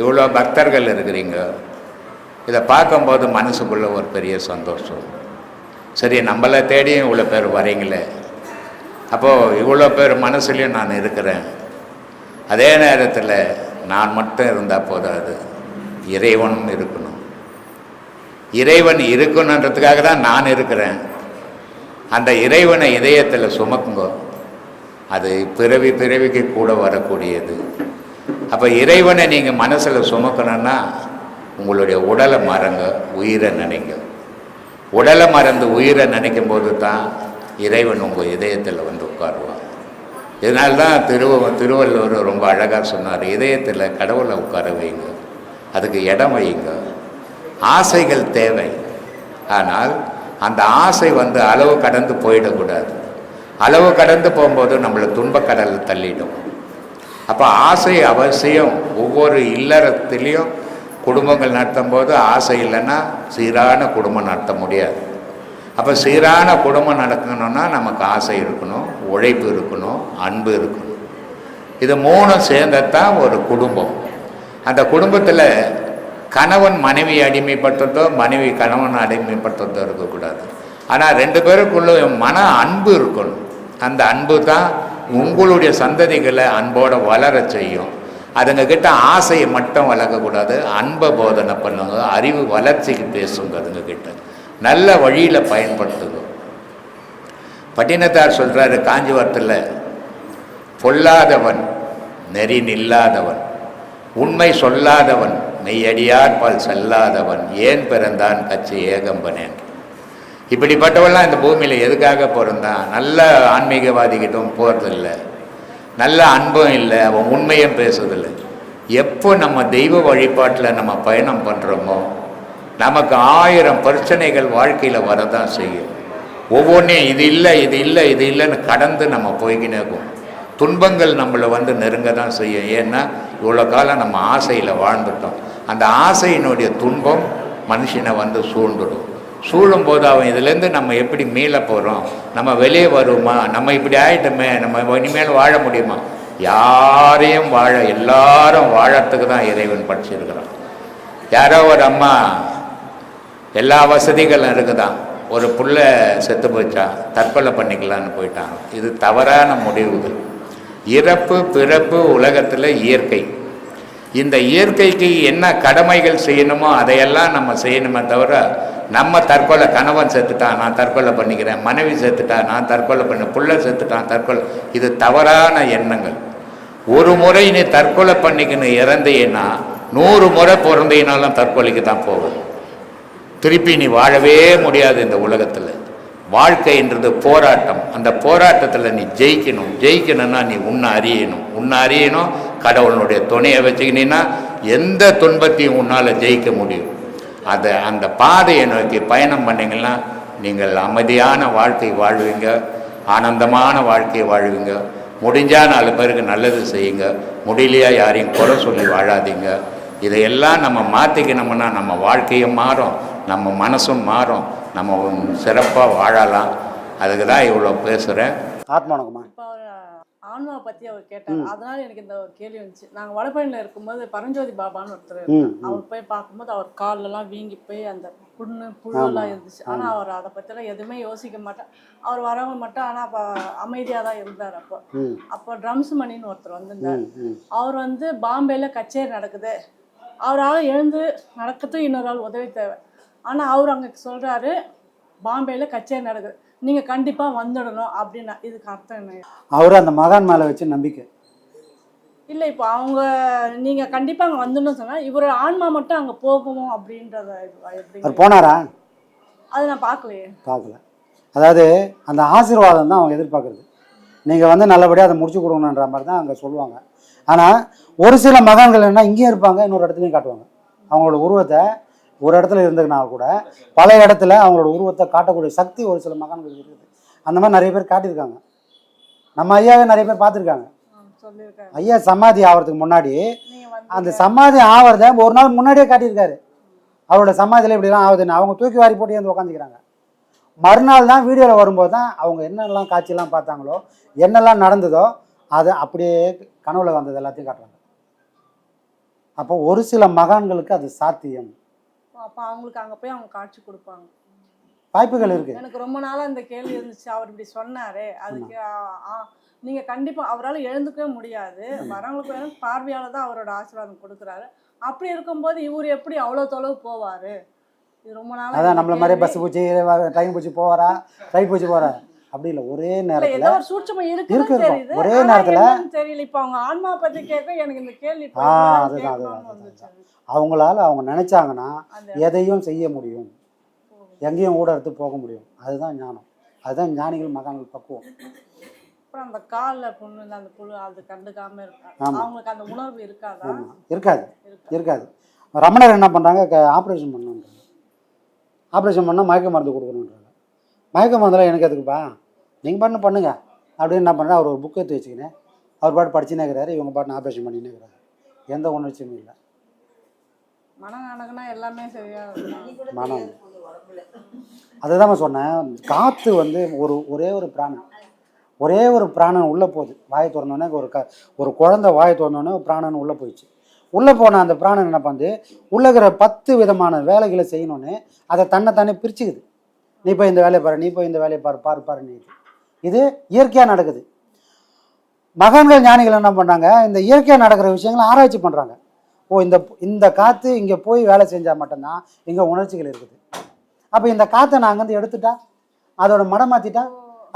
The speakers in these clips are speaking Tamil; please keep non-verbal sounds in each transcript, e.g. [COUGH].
இவ்வளோ பக்தர்கள் இருக்கிறீங்க. இதை பார்க்கும்போது மனசுக்குள்ள ஒரு பெரிய சந்தோஷம். சரி நம்மளை தேடியும் இவ்வளோ பேர் வரீங்களே. அப்போது இவ்வளோ பேர் மனசுலையும் நான் இருக்கிறேன். அதே நேரத்தில் நான் மட்டும் இருந்தால் போதாது. இறைவனும் இருக்கணும். இறைவன் இருக்கணுன்றதுக்காக தான் நான் இருக்கிறேன். அந்த இறைவனை இதயத்தில் சுமக்குங்க. அது பிறவி பிறவிக்கு கூட வரக்கூடியது. அப்போ இறைவனை நீங்கள் மனசில் சுமக்கணும்னா உங்களுடைய உடலை மறங்க உயிரை நினைங்க. உடலை மறந்து உயிரை நினைக்கும் போது தான் இறைவன் உங்கள் இதயத்தில் வந்து உட்காருவான். இதனால தான் திருவ திருவள்ளுவர் ரொம்ப அழகாக சொன்னார் இதயத்தில் கடவுளை உட்கார வைங்க அதுக்கு இடம் வைங்க. ஆசைகள் தேவை. ஆனால் அந்த ஆசை வந்து அளவு கடந்து போயிடக்கூடாது. அளவு கடந்து போகும்போது நம்மளை துன்பக்கடலில் தள்ளிடும். அப்போ ஆசை அவசியம் ஒவ்வொரு இல்லறத்துலேயும் குடும்பங்கள் நடத்தும் போது ஆசை இல்லைன்னா சீரான குடும்பம் நடத்த முடியாது. அப்போ சீரான குடும்பம் நடக்கணும்னா நமக்கு ஆசை இருக்கணும் உழைப்பு இருக்கணும் அன்பு இருக்கணும். இது மூணும் சேர்ந்தத்தான் ஒரு குடும்பம். அந்த குடும்பத்தில் கணவன் மனைவி அடிமைப்பட்டதோ மனைவி கணவன் அடிமைப்பட்டதோ இருக்கக்கூடாது. ஆனால் ரெண்டு பேருக்குள்ள மன அன்பு இருக்கணும். அந்த அன்பு தான் உங்களுடைய சந்ததிகளை அன்போடு வளர செய்யும். அதுங்கக்கிட்ட ஆசையை மட்டும் வளர்க்கக்கூடாது. அன்பை போதனை பண்ணுங்க. அறிவு வளர்ச்சிக்கு பேசுங்க அதுங்கக்கிட்ட நல்ல வழியில் பயன்படுத்துங்க. பட்டினத்தார் சொல்கிறாரு காஞ்சிபுரத்தில் பொல்லாதவன் நெறி நில்லாதவன் உண்மை சொல்லாதவன் மெய்யடியார் பால் செல்லாதவன் ஏன் பிறந்தான் கச்சி ஏகம்பனேன்? இப்படிப்பட்டவெல்லாம் இந்த பூமியில் எதுக்காக பிறந்தான் நல்ல ஆன்மீகவாதிகிட்டும் போகிறதில்ல நல்ல அன்பும் இல்லை அவன் உண்மையும் பேசுறதில்லை எப்போ நம்ம தெய்வ வழிபாட்டில் நம்ம பயணம் பண்ணுறோமோ நமக்கு ஆயிரம் பிரச்சனைகள் வாழ்க்கையில் வரதான் செய்யும். ஒவ்வொன்றையும் இது இல்லை இது இல்லை இது இல்லைன்னு கடந்து நம்ம போய்கினே இருக்கும். துன்பங்கள் நம்மளை வந்து நெருங்க தான் செய்யும். ஏன்னா இவ்வளோ காலம் நம்ம ஆசையில் வாழ்ந்துட்டோம். அந்த ஆசையினுடைய துன்பம் மனுஷனை வந்து சூழ்ந்துடும். சூழும் போது அவன் இதுலேருந்து நம்ம எப்படி மீள போகிறோம் நம்ம வெளியே வருவோமா? நம்ம இப்படி ஆகிட்டோமே நம்ம இனிமேல் வாழ முடியுமா? யாரையும் வாழ எல்லாரும் வாழறதுக்கு தான் இறைவன் படிச்சிருக்கிறான். யாரோ ஒரு அம்மா எல்லா வசதிகளும் இருக்குதான். ஒரு புள்ள செத்து போச்சா தற்கொலை பண்ணிக்கலான்னு போயிட்டான். இது தவறான முடிவுகள் இறப்பு பிறப்பு உலகத்தில் இயற்கை. இந்த இயற்கைக்கு என்ன கடமைகள் செய்யணுமோ அதையெல்லாம் நம்ம செய்யணுமே தவிர நம்ம தற்கொலை கணவன் செத்துட்டான் நான் தற்கொலை பண்ணிக்கிறேன் மனைவி செத்துட்டா நான் தற்கொலை பண்ண புள்ள செத்துட்டான் தற்கொலை. இது தவறான எண்ணங்கள். ஒரு முறை நீ தற்கொலை பண்ணிக்கின்னு இறந்தீன்னா நூறு முறை பிறந்தீனாலும் தற்கொலைக்கு தான் போகும் திருப்பி நீ வாழவே முடியாது இந்த உலகத்தில். வாழ்க்கைன்றது போராட்டம். அந்த போராட்டத்தில் நீ ஜெயிக்கணும். ஜெயிக்கணும்னா நீ உன்னை அறியணும். உன்னை அறியணும் கடவுளுடைய துணையை வச்சுக்கினீன்னா எந்த துன்பத்தையும் உன்னால் ஜெயிக்க முடியும். அதை அந்த பாதையை நோக்கி பயணம் பண்ணீங்கன்னா நீங்கள் அமைதியான வாழ்க்கை வாழ்வீங்க ஆனந்தமான வாழ்க்கையை வாழ்வீங்க. முடிஞ்சால் நாலு பேருக்கு நல்லது செய்யுங்க. முடியலையா யாரையும் குறை சொல்லி வாழாதீங்க. இதையெல்லாம் நம்ம மாற்றிக்கணும்னா நம்ம வாழ்க்கையும் மாறும் நம்ம மனசும் மாறும். நம்ம சிறப்பாக வாழலாம். அதுக்கு தான் இவ்வளோ பேசுகிறேன் ஆத்மானகமா ஆன்மாவை பற்றி அவர் கேட்டார். அதனால எனக்கு இந்த ஒரு கேள்வி வந்துச்சு. நாங்கள் வடபழனியில் இருக்கும்போது பரஞ்சோதி பாபான்னு ஒருத்தர் அவர் போய் பார்க்கும்போது அவர் கால்லெல்லாம் வீங்கி போய் அந்த புண்ணு புழுவெல்லாம் இருந்துச்சு. ஆனால் அவர் அதை பற்றிலாம் எதுவுமே யோசிக்க மாட்டார். அவர் வரவங்க மட்டும் ஆனால் அப்போ அமைதியாக தான் இருந்தார் அப்போ. அப்போ ட்ரம்ஸ் மணின்னு ஒருத்தர் வந்திருந்தார். அவர் வந்து பாம்பேல கச்சேரி நடக்குது. அவரால் எழுந்து நடக்கிறதுக்கு இன்னொரு ஆள் உதவி தேவை. ஆனால் அவர் அங்கே சொல்கிறாரு பாம்பேல கச்சேரி நடக்குது. நீங்கள் கண்டிப்பாக வந்துடணும் அப்படின்னா இதுக்கு அர்த்தம் என்ன? அவர் அந்த மகான் மேலே வச்சு நம்பிக்கை. இல்லை இப்போ அவங்க நீங்கள் கண்டிப்பாக அங்கே வந்துடணும்னு சொன்னால் இவரோட ஆன்மா மட்டும் அங்கே போகும் அப்படின்றத அவர் போனாரா? அது நான் பார்க்கலையே. பார்க்கல. அதாவது அந்த ஆசீர்வாதம் தான் அவங்க எதிர்பார்க்குறது. நீங்கள் வந்து நல்லபடியாக அதை முடிச்சு கொடுக்கணுன்ற மாதிரி தான் அங்கே சொல்லுவாங்க. ஆனால் ஒரு சில மகான்கள் என்ன இங்கேயும் இருப்பாங்க இன்னொரு இடத்துலையும் காட்டுவாங்க. அவங்களோட உருவத்தை ஒரு இடத்துல இருந்ததுனா கூட பல இடத்துல அவங்களோட உருவத்தை காட்டக்கூடிய சக்தி ஒரு சில மகான்கள் இருக்குது. அந்த மாதிரி நிறைய பேர் காட்டியிருக்காங்க. நம்ம ஐயாவே நிறைய பேர் பார்த்துருக்காங்க. ஐயா சமாதி ஆகிறதுக்கு முன்னாடி அந்த சமாதி ஆவறத ஒரு நாள் முன்னாடியே காட்டியிருக்காரு. அவரோட சமாதியில் இப்படிலாம் ஆகுதுன்னு அவங்க தூக்கி வாரி போட்டு வந்து உட்காந்துக்கிறாங்க மறுநாள் தான் வீடியோவில் வரும்போது தான் அவங்க என்னெல்லாம் காட்சியெல்லாம் பார்த்தாங்களோ என்னெல்லாம் நடந்ததோ அதை அப்படியே கனவுல வந்தது எல்லாத்தையும் காட்டுறாங்க. அப்போ ஒரு சில மகான்களுக்கு அது சாத்தியம். அப்ப அவங்களுக்கு அங்க போய் அவங்க காட்சி கொடுப்பாங்க. வாய்ப்புகள் இருக்கு. எனக்கு ரொம்ப நாளா இந்த கேள்வி இருந்துச்சு. அவர் இப்படி சொன்னாரு. அதுக்கு ஆ, ஆ, நீங்க கண்டிப்பா அவரால் எழுந்துக்கவே முடியாது. வரவங்களுக்கு பார்வையால தான் அவரோட ஆசீர்வாதம் கொடுக்குறாரு. அப்படி இருக்கும்போது இவர் எப்படி அவ்வளோ தொலைவு போவாரு? இது ரொம்ப நாளா அதான் நம்மள மாதிரி. பஸ் பூச்சி ட்ரெயின் பூச்சி போவாரா? ட்ரெயின் பூச்சி போகிறா அப்படி இல்லை ஒரே நேரத்தில் ஏதோ ஒரு சூட்சமம் இருக்கு. தெரியுது. ஒரே நேரத்துல- தெரியல. இப்ப அவங்க ஆன்மா பத்தி கேட்க எனக்கு இந்த கேள்வி ஆ, அதுதான், அதுதான். அவங்களால அவங்க நினைச்சாங்கன்னா எதையும் செய்ய முடியும். எங்கேயும் கூட எடுத்து போக முடியும். அதுதான் ஞானம். அதுதான் ஞானிகள் மகான்கள் பக்குவம். அப்புறம் அந்த கால்ல புண்ணு அந்த புழு அது கண்டுக்காம இருக்காங்க. அவங்களுக்கு அந்த உணர்வு இருக்காதா? இருக்காது. இருக்கா. இருக்காது. ரமணர் என்ன பண்ணுறாங்க ஆப்ரேஷன் பண்ணணுன்றாங்க ஆப்ரேஷன் பண்ணால் மயக்க மருந்து கொடுக்கணுன்றாங்க மயக்க மருந்துலாம் எனக்கு எதுக்குப்பா? நீங்கள் பண்ணு பண்ணுங்க. அப்படின்னு என்ன பண்ணுறேன் அவர் ஒரு புக் எடுத்து வச்சுக்கினேன் அவர் பாட்டு படிச்சுனே இருக்கிறாரு இவங்க பாட்டு ஆப்ரேஷன் பண்ணினே இருக்கிறாரு. எந்த உணர்ச்சியும் இல்லை. மனம் அடங்குனா எல்லாமே சரியா இருக்கும். மனம். அதுதான் சொன்னேன். காற்று வந்து ஒரு ஒரே ஒரு பிராணன். ஒரே ஒரு பிராணன் உள்ளே போகுது. வாயை திறந்தோடனே ஒரு க ஒரு குழந்தை வாயை திறந்தோடனே ஒரு பிராணன் உள்ளே போயிடுச்சு. உள்ளே போன அந்த பிராணன் என்ன பண்ணுது? உள்ளே இருக்கிற பத்து விதமான வேலைகளை செய்யணும்னு அதை தன்னை தானே பிரிச்சுக்குது. நீ போய் இந்த வேலையை பாரு நீ போய் இந்த வேலையை பாரு பாரு பாருன்னு இது. இது இயற்கையாக நடக்குது. மகான்கள் ஞானிகள் என்ன பண்ணுறாங்க இந்த இயற்கையாக நடக்கிற விஷயங்களை ஆராய்ச்சி பண்ணுறாங்க ஓ இந்த இந்த காற்று இங்கே போய் வேலை செஞ்சால் மட்டும்தான் இங்கே உணர்ச்சிகள் இருக்குது. அப்போ இந்த காற்றை நான் அங்கேருந்து எடுத்துட்டா? அதோட மடம் மாற்றிட்டா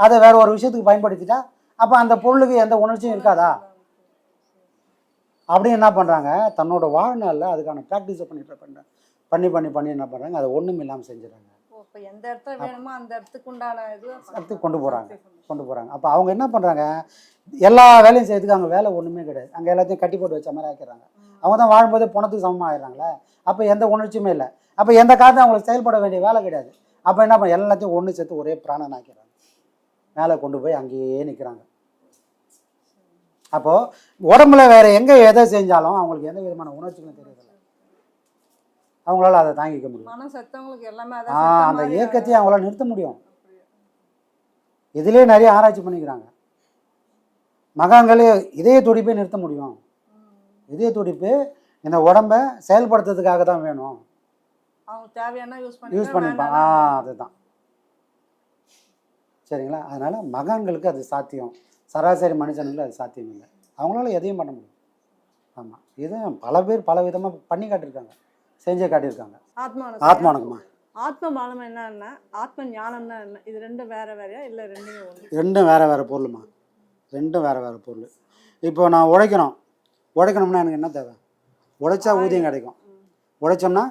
அதை வேற ஒரு விஷயத்துக்கு பயன்படுத்திட்டா? அப்போ அந்த பொருளுக்கு எந்த உணர்ச்சியும் இருக்காதா? அப்படின்னு என்ன பண்ணுறாங்க தன்னோட வாழ்நாளில் அதுக்கான ப்ராக்டிஸை பண்ணிட்டு பண்ணி பண்ணி பண்ணி என்ன பண்ணுறாங்க அதை ஒன்றும் இல்லாமல் செஞ்சுறாங்க. இப்ப எந்த இடத்துல வேணுமோ அந்த இடத்துக்கு உண்டான இது சக்தி கொண்டு போகிறாங்க கொண்டு போகிறாங்க அப்போ அவங்க என்ன பண்ணுறாங்க எல்லா வேலையும் செய்யறதுக்கு அங்கே வேலை ஒன்றுமே கிடையாது. அங்கே எல்லாத்தையும் கட்டி போட்டு வச்ச மாதிரி ஆக்கிறாங்க அவங்க தான் வாழும்போது பணத்துக்கு சமமாக ஆயிடுறாங்களே? அப்போ எந்த உணர்ச்சியுமே இல்லை. அப்போ எந்த காலத்தையும் அவங்களுக்கு செயல்பட வேண்டிய வேலை கிடையாது. அப்போ என்ன பண்ண எல்லாத்தையும் ஒன்று சேர்த்து ஒரே பிராணன் ஆக்கிறாங்க மேலே கொண்டு போய் அங்கேயே நிற்கிறாங்க அப்போது உடம்புல வேற எங்கே எதை செஞ்சாலும் அவங்களுக்கு எந்த விதமான உணர்ச்சிகளும் தெரியறதில்ல. அவங்களால அதை தாங்கிக்க முடியும். ஆ அந்த இயக்கத்தையும் அவங்களால நிறுத்த முடியும். இதுலேயே நிறைய ஆராய்ச்சி பண்ணிக்கிறாங்க. மகான்களே இதய துடிப்பை நிறுத்த முடியும். இதய துடிப்பு இந்த உடம்பை செயல்படுத்துறதுக்காக தான் வேணும். யூஸ் பண்ணிப்பான் ஆ அதுதான். சரிங்களா? அதனால மகான்களுக்கு அது சாத்தியம். சராசரி மனுஷனுக்கு அது சாத்தியம் இல்லை அவங்களால எதையும் பண்ண முடியும். ஆமாம் இது பல பேர் பல விதமாக பண்ணி காட்டியிருக்காங்க. செஞ்சே காட்டியிருக்காங்க. ஆத்மான ஆத்மானுக்குமா ஆத்ம பாலம் என்னன்னா ஆத்ம ஞானம்னா என்ன? இது ரெண்டும் வேற வேறையா? இல்ல ரெண்டுமே ஒன்று ரெண்டும் வேறு வேறு பொருளுமா ரெண்டும் வேறு வேறு பொருள். இப்போ நான் உழைக்கணும் உழைக்கணும்னா எனக்கு என்ன தேவை? உழைச்சா ஊதியம் கிடைக்கும். உழைச்சோம்னா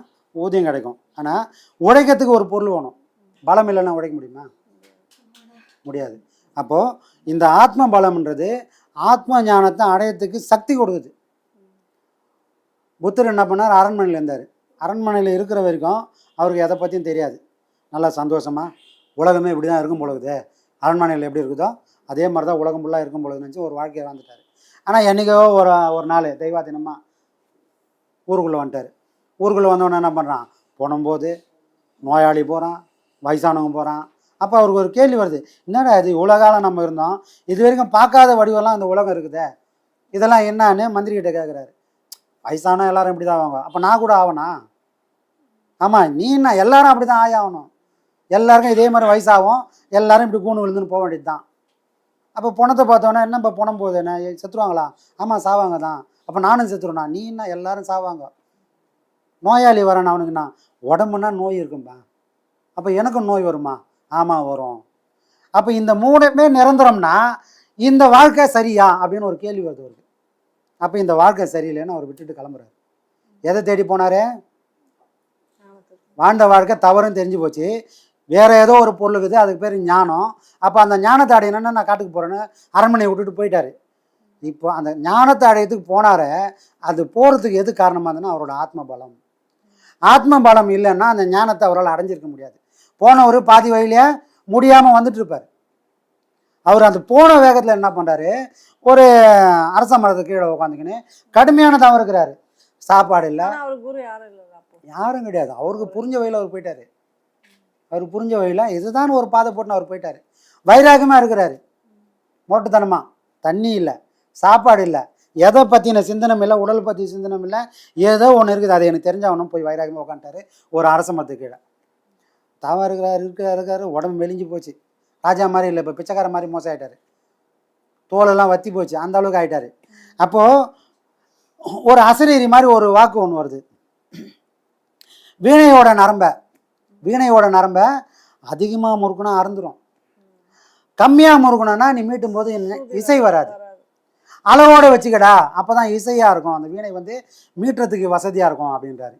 ஊதியம் கிடைக்கும். ஆனால் உழைக்கிறதுக்கு ஒரு பொருள் வேணும். பலம் இல்லைன்னா உழைக்க முடியுமா? முடியாது. அப்போது இந்த ஆத்ம பலம்ன்றது ஆத்ம ஞானத்தை அடையத்துக்கு சக்தி கொடுக்குது. புத்தர் என்ன பண்ணார்? அரண்மனையில் இருந்தார். அரண்மனையில் இருக்கிற வரைக்கும் அவருக்கு எதை பற்றியும் தெரியாது. நல்லா சந்தோஷமாக உலகமே இப்படி தான் இருக்கும் பொழுது. அரண்மனையில் எப்படி இருக்குதோ அதே மாதிரி தான் உலகம் ஃபுல்லாக இருக்கும் பொழுது நினச்சி ஒரு வாழ்க்கையை வாழ்ந்துட்டார். ஆனால் என்றைக்கோ ஒரு ஒரு நாள் தெய்வாதீனமாக ஊருக்குள்ளே வந்துட்டார். ஊருக்குள்ளே வந்தவொடனே என்ன பண்ணுறான் போனும்போது நோயாளி போகிறான் வயசானவங்க போகிறான் அப்போ அவருக்கு ஒரு கேள்வி வருது. என்னடா இது இவ்வளோ நம்ம இருந்தோம்? இது வரைக்கும் பார்க்காத வடிவெல்லாம் அந்த உலகம் இருக்குதே. இதெல்லாம் என்னன்னு மந்திரிகிட்ட கேட்குறாரு வயசானா எல்லாரும் இப்படி தான் ஆவாங்க. அப்போ நான் கூட ஆவனா? ஆமாம் நீ என்ன எல்லாரும் அப்படி தான் ஆகணும். எல்லாருக்கும் இதே மாதிரி வயசாகும். எல்லாரும் இப்படி கூணு விழுந்துன்னு போக வேண்டியது தான் அப்போ பணத்தை பார்த்தோன்னே என்ன இப்போ பணம் போகுது என்ன? செத்துருவாங்களா? ஆமாம் சாவாங்க தான். அப்போ நானும் செத்துருவேனா? நீ என்ன எல்லாரும் சாவாங்க. நோயாளி வரேன் அவனுக்குண்ணா உடம்புனா நோய் இருக்கும்பா. அப்போ எனக்கும் நோய் வருமா? ஆமாம் வரும். அப்போ இந்த மூணுமே நிரந்தரம்னா இந்த வாழ்க்கை சரியா? அப்படின்னு ஒரு கேள்வி வருது அவருக்கு. அப்போ இந்த வாழ்க்கை சரியில்லைன்னு அவர் விட்டுட்டு கிளம்புறாரு. எதை தேடி போனாரு? வாழ்ந்த வாழ்க்கை தவறுன்னு தெரிஞ்சு போச்சு. வேற ஏதோ ஒரு பொருள் இருக்குது அதுக்கு பேர் ஞானம். அப்போ அந்த ஞானத்தை அடையணும்னு நான் காட்டுக்கு போகிறேன்னு அரண்மனையை விட்டுட்டு போயிட்டாரு. இப்போ அந்த ஞானத்தை அடையத்துக்கு போனார அது போகிறதுக்கு எது காரணமாக இருந்ததுன்னா அவரோட ஆத்ம பலம் ஆத்ம பலம் இல்லைன்னா அந்த ஞானத்தை அவரால் அடைஞ்சிருக்க முடியாது. போனவர் பாதி வழியிலே முடியாமல் வந்துட்டு இருப்பார். அவர் அந்த போன வேகத்தில் என்ன பண்ணுறாரு ஒரு அரச மரத்துக்கு கீழே உட்காந்துக்கின்னு கடுமையான தவறு இருக்கிறாரு. சாப்பாடு இல்லை. யாரும் இல்லை அப்போ. யாரும் கிடையாது. அவருக்கு புரிஞ்ச வழியில் அவர் போயிட்டாரு. அவர் புரிஞ்ச வழியில் இதுதான் ஒரு பாதை போட்டுன்னு அவர் போயிட்டாரு. வைராகமாக இருக்கிறாரு. மோட்டுத்தனமா தண்ணி இல்லை. சாப்பாடு இல்லை. எதை பற்றின சிந்தனம் இல்லை உடல் பற்றி சிந்தனம் இல்லை ஏதோ ஒன்று இருக்குது. அது எனக்கு தெரிஞ்சவனும் போய் வைராகமாக உட்காந்துட்டாரு ஒரு அரச மரத்துக்கு கீழே. தவம் இருக்கிறாரு இருக்கிறாரு இருக்காரு. உடம்பு மெலிஞ்சு போச்சு. ராஜா மாதிரி இல்லை இப்போ பிச்சைக்கார மாதிரி மோசம் ஆயிட்டாரு தோலெல்லாம் வத்தி போச்சு. அந்த அளவுக்கு ஆயிட்டாரு. அப்போது ஒரு அசரீரி மாதிரி ஒரு வாக்கு ஒன்று வருது. வீணையோட நரம்ப வீணையோட நரம்ப அதிகமாக முறுக்குனா அறந்துடும் கம்மியாக முறுக்கணும்னா நீ மீட்டும் போது என்ன- இசை வராது. அளவோடு வச்சுக்கடா அப்போ தான் இசையாக இருக்கும். அந்த வீணை வந்து மீட்டுறதுக்கு வசதியாக இருக்கும் அப்படின்றாரு.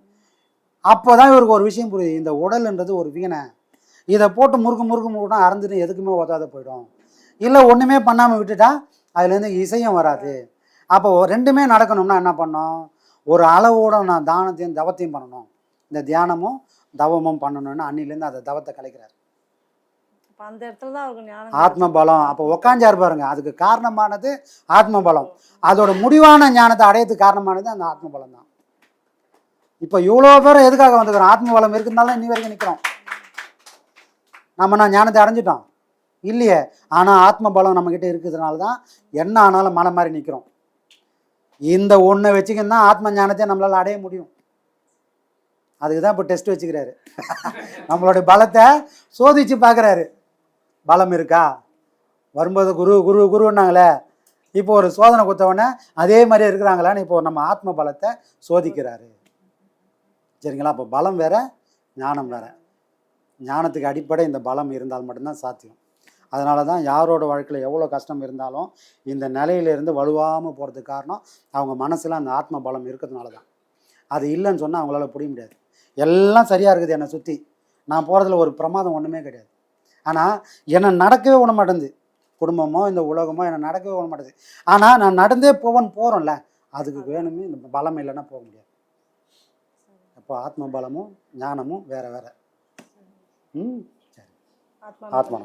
அப்போ தான் இவருக்கு ஒரு விஷயம் புரியுது. இந்த உடல்ன்றது ஒரு வீணை. இதை போட்டு முறுக்கு முறுக்கு முறுக்குனா அறந்துட்டு எதுக்குமே உதவாத போயிடும். இல்லை ஒன்றுமே பண்ணாமல் விட்டுட்டா அதுலேருந்து இசையும் வராது. அப்போ ரெண்டுமே நடக்கணும்னா என்ன பண்ணணும்? ஒரு அளவோட நான் தானத்தையும் தவத்தையும் பண்ணணும். இந்த தியானமும் தவமும் பண்ணணும்னு அன்னிலேருந்து அந்த தவத்தை கலைக்கிறார். அப்ப அந்த இடத்துல தான் அவருக்கு ஞானம் ஆத்ம பலம் அப்போ உக்காஞ்சார் பாருங்க அதுக்கு காரணமானது ஆத்ம பலம் அதோட முடிவான ஞானத்தை அடையறதுக்கு காரணமானது அந்த ஆத்ம பலம் தான். இப்போ இவ்வளோ பேர் எதுக்காக வந்துக்கிறோம் ஆத்ம பலம் இருக்கிறதுனால தான் இன்னி வரைக்கும் நிற்கிறோம் நம்ம நான் ஞானத்தை அடைஞ்சிட்டோம்? இல்லையே. ஆனால் ஆத்ம பலம் நம்மக்கிட்ட இருக்கிறதுனால தான் என்ன ஆனாலும் மலை மாதிரி நிற்கிறோம் இந்த ஒன்றை வச்சுக்கின்னு தான் ஆத்ம ஞானத்தை நம்மளால் அடைய முடியும். அதுக்கு தான் இப்போ டெஸ்ட் வச்சுக்கிறாரு. [LAUGHS] நம்மளுடைய பலத்தை சோதிச்சு பார்க்குறாரு. பலம் இருக்கா? வரும்போது குரு குரு குருன்னாங்களே. இப்போ ஒரு சோதனை கொடுத்தவொடனே அதே மாதிரி இருக்கிறாங்களான்னு இப்போ நம்ம ஆத்ம பலத்தை சோதிக்கிறாரு. சரிங்களா? அப்போ பலம் வேற ஞானம் வேற. ஞானத்துக்கு அடிப்படை இந்த பலம் இருந்தால் மட்டும்தான் சாத்தியம். அதனால தான் யாரோட வாழ்க்கையில் எவ்வளோ கஷ்டம் இருந்தாலும் இந்த நிலையிலேருந்து வலுவாமல் போகிறதுக்கு காரணம் அவங்க மனசில் அந்த ஆத்ம பலம் இருக்கிறதுனால தான். அது இல்லைன்னு சொன்னால் அவங்களால புரிய முடியாது. எல்லாம் சரியாக இருக்குது என்னை சுற்றி நான் போகிறதுல ஒரு பிரமாதம் ஒன்றுமே கிடையாது. ஆனால் என்னை நடக்கவே விட மாட்டேங்குது. குடும்பமோ இந்த உலகமோ என்னை நடக்கவே விட மாட்டேங்குது. ஆனால் நான் நடந்தே போவேன்னு போகிறோம்ல அதுக்கு வேணுமே இந்த பலம் இல்லைன்னா போக முடியாது. அப்போ ஆத்ம பலமும் ஞானமும் வேற வேற. ம்? சரி. ஆத்மா